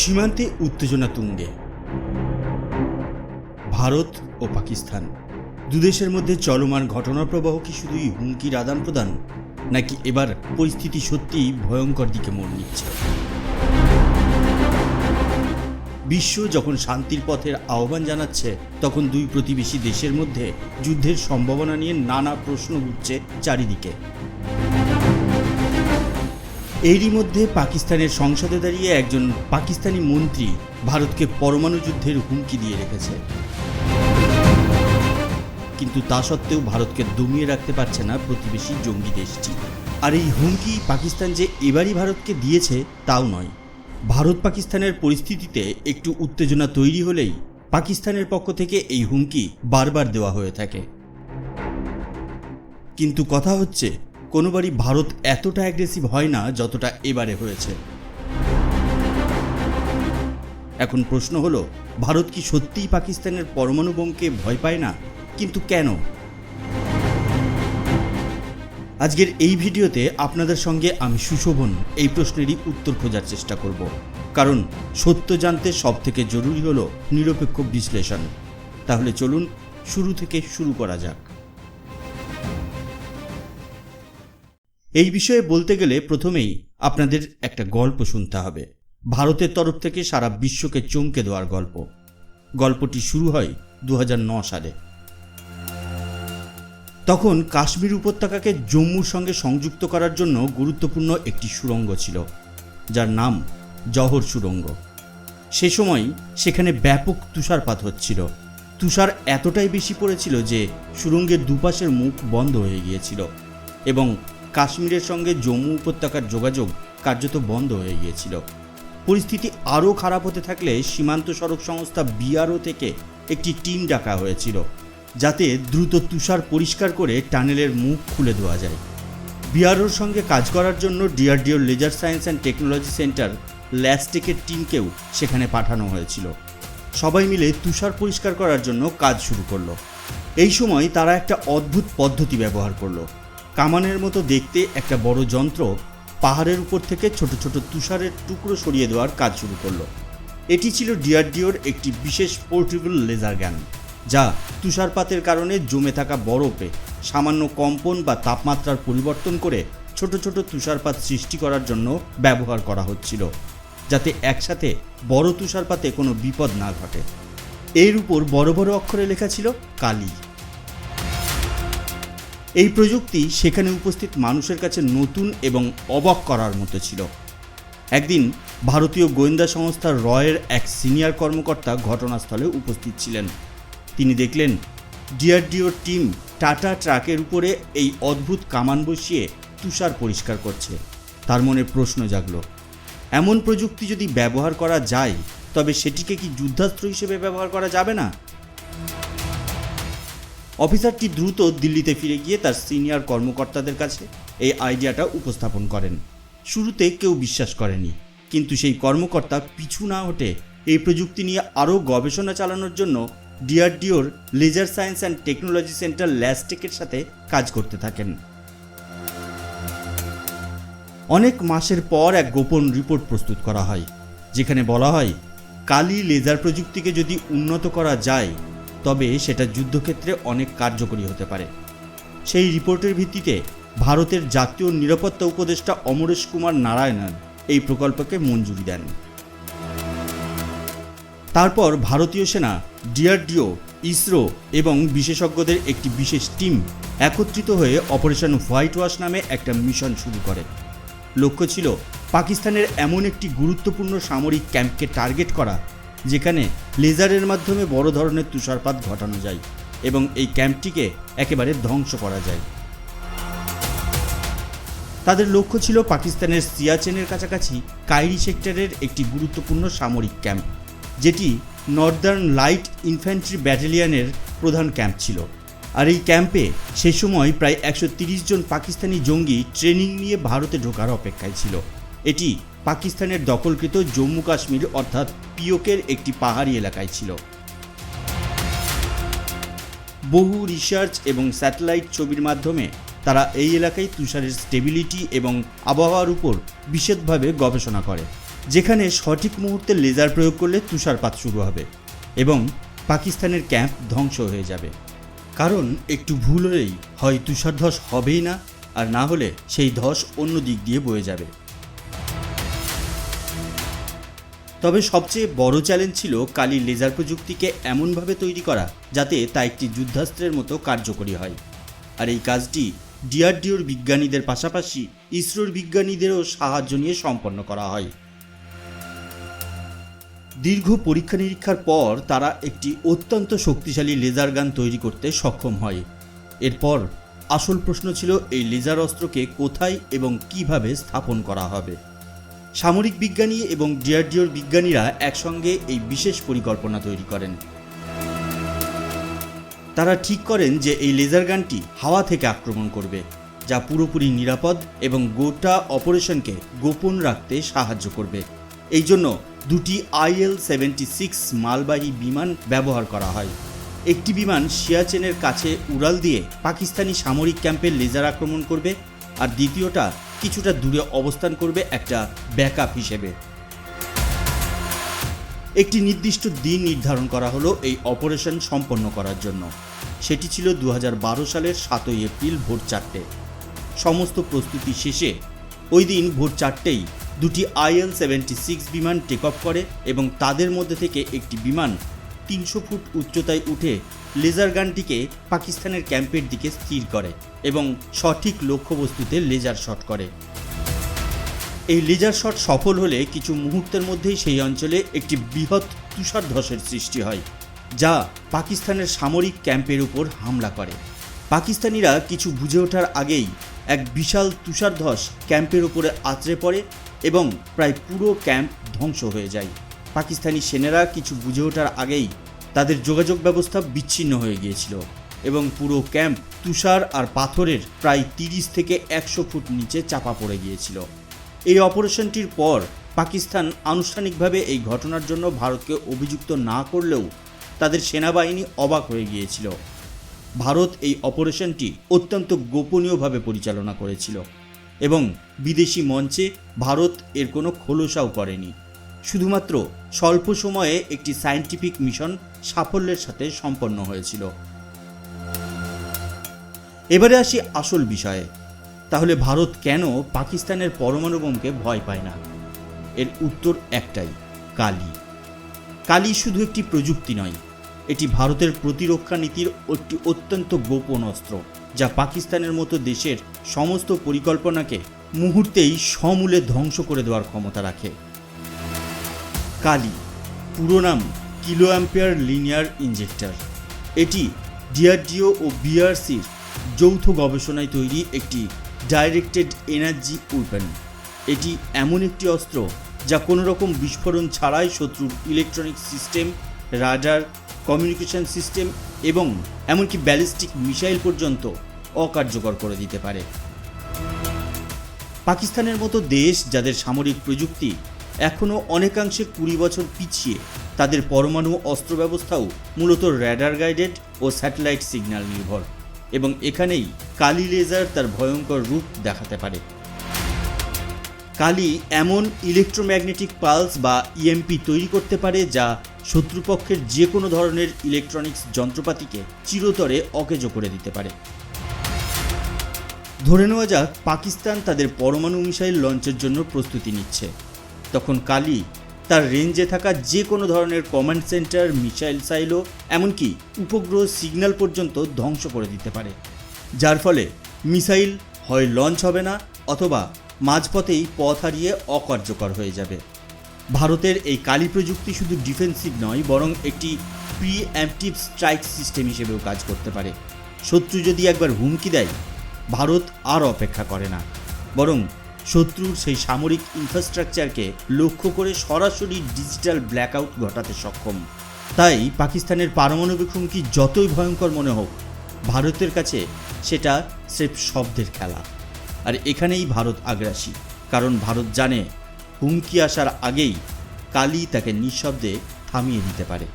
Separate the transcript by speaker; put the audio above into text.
Speaker 1: সীমান্তে উত্তেজনা তুঙ্গে। ভারত ও পাকিস্তান দুদেশের মধ্যে চলমান ঘটনা প্রবাহ কি শুধুই হুমকির আদান প্রদান, নাকি এবার পরিস্থিতি সত্যিই ভয়ঙ্কর দিকে মোড় নিচ্ছে? বিশ্ব যখন শান্তির পথের আহ্বান জানাচ্ছে, তখন দুই প্রতিবেশী দেশের মধ্যে যুদ্ধের সম্ভাবনা নিয়ে নানা প্রশ্ন উঠছে চারিদিকে। এরই মধ্যে পাকিস্তানের সংসদে দাঁড়িয়ে একজন পাকিস্তানি মন্ত্রী ভারতকে পরমাণু যুদ্ধের হুমকি দিয়ে রেখেছে। কিন্তু তা সত্ত্বেও ভারতকে দমিয়ে রাখতে পারছে না প্রতিবেশী জঙ্গি দেশটি। আর এই হুমকি পাকিস্তান যে এবারই ভারতকে দিয়েছে, তাও নয়। ভারত পাকিস্তানের পরিস্থিতিতে একটু উত্তেজনা তৈরি হলেই পাকিস্তানের পক্ষ থেকে এই হুমকি বারবার দেওয়া হয়ে থাকে। কিন্তু কথা হচ্ছে কোনোবারই ভারত এতটা অ্যাগ্রেসিভ হয় না যতটা এবারে হয়েছে। এখন প্রশ্ন হলো, ভারত কি সত্যিই পাকিস্তানের পরমাণু বোমকে ভয় পায় না? কিন্তু কেন? আজকের এই ভিডিওতে আপনাদের সঙ্গে আমি সুশোভন, এই প্রশ্নেরই উত্তর খোঁজার চেষ্টা করব। কারণ সত্য জানতে সব থেকে জরুরি হলো নিরপেক্ষ বিশ্লেষণ। তাহলে চলুন শুরু থেকে শুরু করা যাক। এই বিষয়ে বলতে গেলে প্রথমেই আপনাদের একটা গল্প শুনতে হবে। ভারতের তরফ থেকে সারা বিশ্বকে চমকে দেওয়ার গল্প। গল্পটি শুরু হয় দু সালে। তখন কাশ্মীর উপত্যকাকে জম্মুর সঙ্গে সংযুক্ত করার জন্য গুরুত্বপূর্ণ একটি সুড়ঙ্গ ছিল, যার নাম জহর সুড়ঙ্গ। সে সময় সেখানে ব্যাপক তুষারপাত হচ্ছিল। তুষার এতটাই বেশি পড়েছিল যে সুড়ঙ্গের দুপাশের মুখ বন্ধ হয়ে গিয়েছিল এবং কাশ্মীরের সঙ্গে জম্মু উপত্যকার যোগাযোগ কার্যত বন্ধ হয়ে গিয়েছিল। পরিস্থিতি আরও খারাপ হতে থাকলে সীমান্ত সড়ক সংস্থা বিআরও থেকে একটি টিম ডাকা হয়েছিল, যাতে দ্রুত তুষার পরিষ্কার করে টানেলের মুখ খুলে দেওয়া যায়। বিআরওর সঙ্গে কাজ করার জন্য DRDO laser science and technology centre ল্যাস্টেকের টিমকেও সেখানে পাঠানো হয়েছিল। সবাই মিলে তুষার পরিষ্কার করার জন্য কাজ শুরু করল। এই সময় তারা একটা অদ্ভুত পদ্ধতি ব্যবহার করল। কামানের মতো দেখতে একটা বড় যন্ত্র পাহাড়ের উপর থেকে ছোট ছোট তুষারের টুকরো সরিয়ে দেওয়ার কাজ শুরু করল। এটি ছিল ডিআরডিওর একটি বিশেষ পোর্টেবল লেজার গান, যা তুষারপাতের কারণে জমে থাকা বরফে সামান্য কম্পন বা তাপমাত্রার পরিবর্তন করে ছোট ছোট তুষারপাত সৃষ্টি করার জন্য ব্যবহার করা হচ্ছিল, যাতে একসাথে বড় তুষারপাতে কোনো বিপদ না ঘটে। এর উপর বড় বড় অক্ষরে লেখা ছিল কালী। এই প্রযুক্তি সেখানে উপস্থিত মানুষের কাছে নতুন এবং অবাক করার মতো ছিল। একদিন ভারতীয় গোয়েন্দা সংস্থা রয়ের এক সিনিয়র কর্মকর্তা ঘটনাস্থলে উপস্থিত ছিলেন। তিনি দেখলেন ডিআরডিওর টিম টাটা ট্রাকের উপরে এই অদ্ভুত কামান বসিয়ে তুষার পরিষ্কার করছে। তার মনে প্রশ্ন জাগল, এমন প্রযুক্তি যদি ব্যবহার করা যায়, তবে সেটিকে কি যুদ্ধাস্ত্র হিসেবে ব্যবহার করা যাবে না? অফিসারটি দ্রুত দিল্লিতে ফিরে গিয়ে তার সিনিয়র কর্মকর্তাদের কাছে এই আইডিয়াটা উপস্থাপন করেন। শুরুতে কেউ বিশ্বাস করেনি, কিন্তু সেই কর্মকর্তা পিছু না হটে এই প্রযুক্তি নিয়ে আরও গবেষণা চালানোর জন্য ডিআরডিওর laser science and technology centre ল্যাস্টেকের সাথে কাজ করতে থাকেন। অনেক মাসের পর এক গোপন রিপোর্ট প্রস্তুত করা হয়, যেখানে বলা হয়, কালি লেজার প্রযুক্তিকে যদি উন্নত করা যায় তবে সেটা যুদ্ধক্ষেত্রে অনেক কার্যকরী হতে পারে। সেই রিপোর্টের ভিত্তিতে ভারতের জাতীয় নিরাপত্তা উপদেষ্টা অমরেশ কুমার নারায়ণন এই প্রকল্পকে মঞ্জুরি দেন। তারপর ভারতীয় সেনা, ডিআরডিও, ইসরো এবং বিশেষজ্ঞদের একটি বিশেষ টিম একত্রিত হয়ে অপারেশন হোয়াইট ওয়াশ নামে একটা মিশন শুরু করে। লক্ষ্য ছিল পাকিস্তানের এমন একটি গুরুত্বপূর্ণ সামরিক ক্যাম্পকে টার্গেট করা, যেখানে লেজারের মাধ্যমে বড় ধরনের তুষারপাত ঘটানো যায় এবং এই ক্যাম্পটিকে একেবারে ধ্বংস করা যায়। তাদের লক্ষ্য ছিল পাকিস্তানের সিয়াচেনের কাছাকাছি কাইরি সেক্টরের একটি গুরুত্বপূর্ণ সামরিক ক্যাম্প, যেটি নর্দার্ন লাইট ইনফ্যান্ট্রি ব্যাটালিয়নের প্রধান ক্যাম্প ছিল। আর এই ক্যাম্পে সে সময় প্রায় একশো জন পাকিস্তানি জঙ্গি ট্রেনিং নিয়ে ভারতে ঢোকার অপেক্ষায় ছিল। এটি পাকিস্তানের দখলকৃত জম্মু কাশ্মীর অর্থাৎ পিওকের একটি পাহাড়ি এলাকায় ছিল। বহু রিসার্চ এবং স্যাটেলাইট ছবির মাধ্যমে তারা এই এলাকায় তুষারের স্টেবিলিটি এবং আবহাওয়ার উপর বিশদভাবে গবেষণা করে, যেখানে সঠিক মুহূর্তে লেজার প্রয়োগ করলে তুষারপাত শুরু হবে এবং পাকিস্তানের ক্যাম্প ধ্বংস হয়ে যাবে। কারণ একটু ভুল হলেই হয় তুষার হবেই না, আর না হলে সেই ধস অন্য দিক দিয়ে বয়ে যাবে। তবে সবচেয়ে বড় চ্যালেঞ্জ ছিল কালি লেজার প্রযুক্তিকে এমনভাবে তৈরি করা যাতে তা একটি যুদ্ধাস্ত্রের মতো কার্যকরী হয়। আর এই কাজটি ডিআরডিওর বিজ্ঞানীদের পাশাপাশি ইসরোর বিজ্ঞানীদেরও সাহায্য নিয়ে সম্পন্ন করা হয়। দীর্ঘ পরীক্ষা নিরীক্ষার পর তারা একটি অত্যন্ত শক্তিশালী লেজার গান তৈরি করতে সক্ষম হয়। এরপর আসল প্রশ্ন ছিল এই লেজার অস্ত্রকে কোথায় এবং কীভাবে স্থাপন করা হবে। সামরিক বিজ্ঞানী এবং ডিআরডিওর বিজ্ঞানীরা একসঙ্গে এই বিশেষ পরিকল্পনা তৈরি করেন। তারা ঠিক করেন যে এই লেজার গানটি হাওয়া থেকে আক্রমণ করবে, যা পুরোপুরি নিরাপদ এবং গোটা অপারেশনকে গোপন রাখতে সাহায্য করবে। এই জন্য দুটি আইএল সেভেন্টি সিক্স মালবাহী বিমান ব্যবহার করা হয়। একটি বিমান সিয়াচেনের কাছে উড়াল দিয়ে পাকিস্তানি সামরিক ক্যাম্পে লেজার আক্রমণ করবে, আর দ্বিতীয়টা কিছুটা দূরে অবস্থান করবে একটা ব্যাকআপ হিসেবে। একটি নির্দিষ্ট দিন নির্ধারণ করা হলো এই অপারেশন সম্পন্ন করার জন্য। সেটি ছিল দু হাজার বারো সালের সাতই এপ্রিল ভোর চারটে। সমস্ত প্রস্তুতি শেষে ওই দিন ভোর চারটেই দুটি আইএল সেভেন্টি সিক্স বিমান টেক অফ করে এবং তাদের মধ্যে থেকে একটি বিমান তিনশো ফুট উচ্চতায় উঠে লেজার গানটিকে পাকিস্তানের ক্যাম্পের দিকে স্থির করে এবং সঠিক লক্ষ্যবস্তুতে লেজার শট করে। এই লেজার শট সফল হলে কিছু মুহূর্তের মধ্যেই সেই অঞ্চলে একটি বৃহৎ তুষার ধসের সৃষ্টি হয়, যা পাকিস্তানের সামরিক ক্যাম্পের উপর হামলা করে। পাকিস্তানিরা কিছু বুঝে ওঠার আগেই এক বিশাল তুষার ধস ক্যাম্পের উপরে আছড়ে পড়ে এবং প্রায় পুরো ক্যাম্প ধ্বংস হয়ে যায়। পাকিস্তানি সেনারা কিছু বুঝে ওঠার আগেই তাদের যোগাযোগ ব্যবস্থা বিচ্ছিন্ন হয়ে গিয়েছিল এবং পুরো ক্যাম্প তুষার আর পাথরের প্রায় তিরিশ থেকে একশো ফুট নিচে চাপা পড়ে গিয়েছিল। এই অপারেশনটির পর পাকিস্তান আনুষ্ঠানিকভাবে এই ঘটনার জন্য ভারতকে অভিযুক্ত না করলেও তাদের সেনাবাহিনী অবাক হয়ে গিয়েছিল। ভারত এই অপারেশনটি অত্যন্ত গোপনীয়ভাবে পরিচালনা করেছিল এবং বিদেশি মঞ্চে ভারত এর কোনো খোলসাও করেনি। শুধুমাত্র স্বল্প সময়ে একটি সায়েন্টিফিক মিশন সাফল্যের সাথে সম্পন্ন হয়েছিল। এবারে আসি আসল বিষয়ে। তাহলে ভারত কেন পাকিস্তানের পরমাণু বোমকে ভয় পায় না? এর উত্তর একটাই, কালি। কালি শুধু একটি প্রযুক্তি নয়, এটি ভারতের প্রতিরক্ষা নীতির একটি অত্যন্ত গোপন অস্ত্র, যা পাকিস্তানের মতো দেশের সমস্ত পরিকল্পনাকে মুহূর্তেই সমূলে ধ্বংস করে দেওয়ার ক্ষমতা রাখে। কালি, পুরো নাম কিলো অ্যাম্পিয়ার লিনিয়ার ইঞ্জেক্টর এটি ডিআরডিও ও বিআরসির যৌথ গবেষণায় তৈরি একটি ডাইরেক্টেড এনার্জি উইপেন এটি এমন একটি অস্ত্র যা কোনো রকম বিস্ফোরণ ছাড়াই শত্রুর electronic system, radar, communication system এবং এমনকি ব্যালিস্টিক মিসাইল পর্যন্ত অকার্যকর করে দিতে পারে। পাকিস্তানের মতো দেশ যাদের সামরিক প্রযুক্তি এখনও অনেকাংশে কুড়ি বছর পিছিয়ে। তাদের পরমাণু অস্ত্র ব্যবস্থাও মূলত র্যাডার গাইডেড ও স্যাটেলাইট সিগন্যাল নির্ভর এবং এখানেই কালি লেজার তার ভয়ঙ্কর রূপ দেখাতে পারে। কালি এমন ইলেকট্রোম্যাগনেটিক পালস বা ইএমপি তৈরি করতে পারে যা শত্রুপক্ষের যে কোনো ধরনের ইলেকট্রনিক্স যন্ত্রপাতিকে চিরতরে অকেজো করে দিতে পারে। ধরে নেওয়া যাক, পাকিস্তান তাদের পরমাণু মিসাইল লঞ্চের জন্য প্রস্তুতি নিচ্ছে। তখন কালি তার রেঞ্জে থাকা যে কোনো ধরনের কমান্ড সেন্টার, মিসাইল সাইলো, এমনকি উপগ্রহ সিগন্যাল পর্যন্ত ধ্বংস করে দিতে পারে। যার ফলে মিসাইল হয় লঞ্চ হবে না অথবা মাঝপথেই পথ হারিয়ে অকার্যকর হয়ে যাবে। ভারতের এই কালি প্রযুক্তি শুধু ডিফেন্সিভ নয়, বরং একটি প্রি অ্যাম্পটিভ স্ট্রাইক সিস্টেম হিসেবেও কাজ করতে পারে। শত্রু যদি একবার হুমকি দেয়, ভারত আর অপেক্ষা করে না। বরং শত্রুর সেই সামরিক ইনফ্রাস্ট্রাকচারকে লক্ষ্য করে সরাসরি ডিজিটাল ব্ল্যাকআউট ঘটাতে সক্ষম। তাই পাকিস্তানের পারমাণবিক হুমকি যতই ভয়ঙ্কর মনে হোক, ভারতের কাছে সেটা স্রেফ শব্দের খেলা। আর এখানেই ভারত আগ্রাসী, কারণ ভারত জানে হুমকি আসার আগেই কালি তাকে নিঃশব্দে থামিয়ে দিতে পারে।